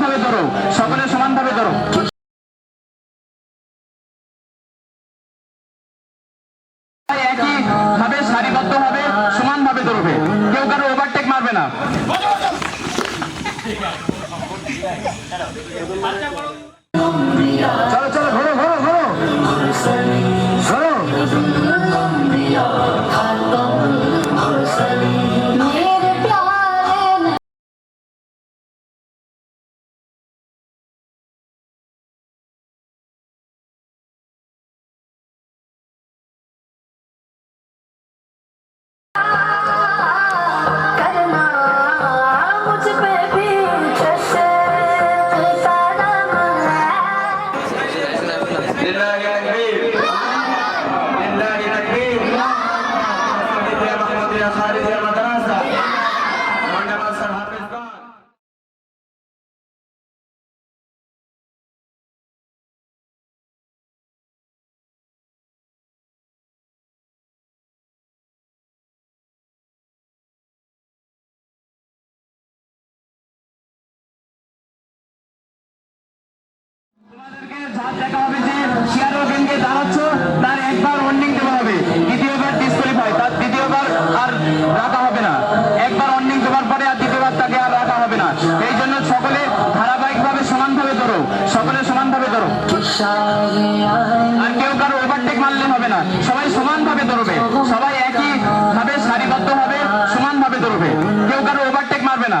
সমানভাবে ধরো। সকলে সমানভাবে ধরো। একই ভাবে সারিবদ্ধ ভাবে সমানভাবে ধরবে। কেউ কারও ওভারটেক মারবে না। চলো। তোমাদেরকে দেখা হবে যে শিয়ারো গেমকে দাঁড়াচ্ছ, তার একবার ওয়ার্নিং দেওয়া হবে। দ্বিতীয়বার ডিসকোয়ালিফাই তার দ্বিতীয়বার আর রাখা হবে না। একবার ওয়ার্নিং দেওয়ার পরে আর দ্বিতীয়বার তাকে আর রাখা হবে না। এই জন্য সকলে ধারাবাহিকভাবে সমানভাবে ধরো। সকলে সমানভাবে ধরো। আর কেউ কারও ওভারটেক মারলে হবে না। সবাই সমানভাবে ধরবে। সবাই একই ভাবে সারিবদ্ধ ভাবে সমানভাবে ধরবে। কেউ কারও ওভারটেক মারবে না।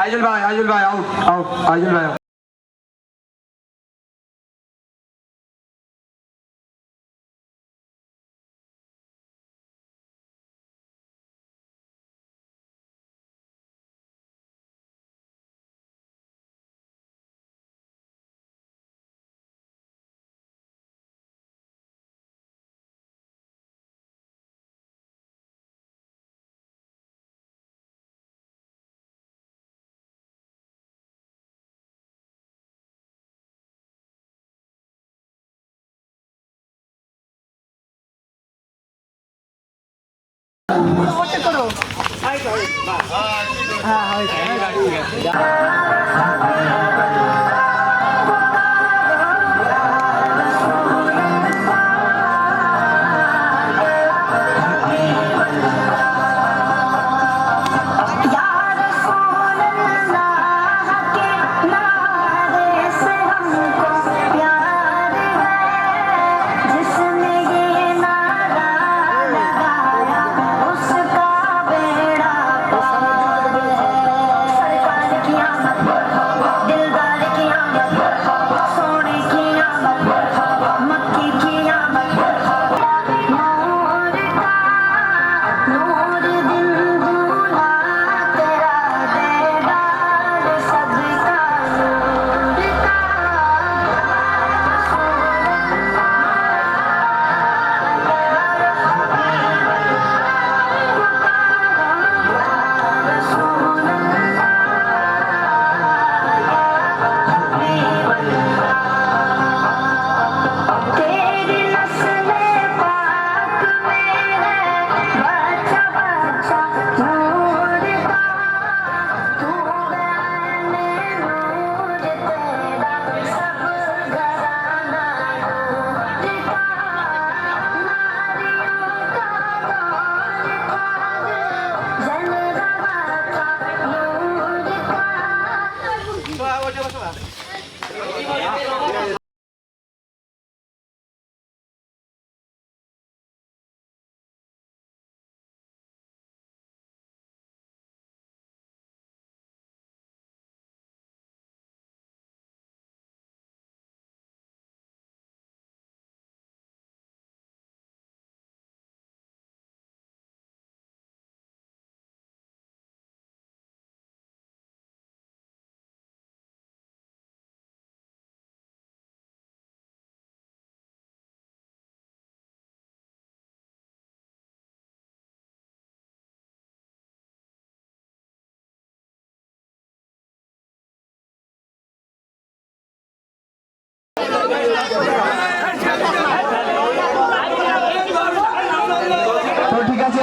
আইজুল ভাই আইজুল ভাই আউট আউট আইজুল ভাই out. यार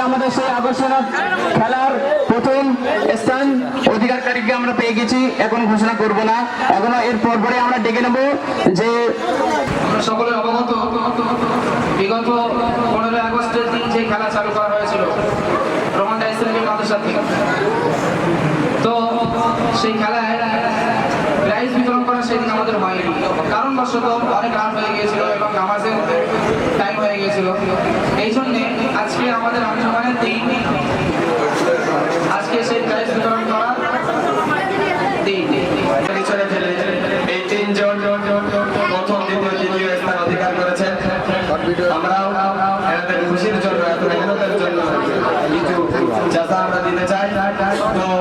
আমাদের সেই আকর্ষণীয় খেলার প্রথম স্থান। অধিকারকারীকে আমরা পেয়ে গেছি, এখন ঘোষণা করব না। এখনও এর পরপরে আমরা ডেকে নেব যে সকলে অবগত। বিগত পনেরোই আগস্টের দিন যে খেলা চালু করা হয়েছিল রোমান্ডা ইসলামী মাদ্রাসা থেকে তো সেই খেলায় সেদিন আমাদের হয়নি। কারণবশত অনেক রাত হয়ে গিয়েছিল এবং নামাজের টাইম হয়ে গিয়েছিল। এই জন্যে আজকে আমাদের আঞ্চমানের দিন আজকে সেই প্রাইজ বিতরণ করা এনাদের খুশির জন্য, এত মেহনতের জন্য কিছু চাষা আমরা দিতে চাই, তো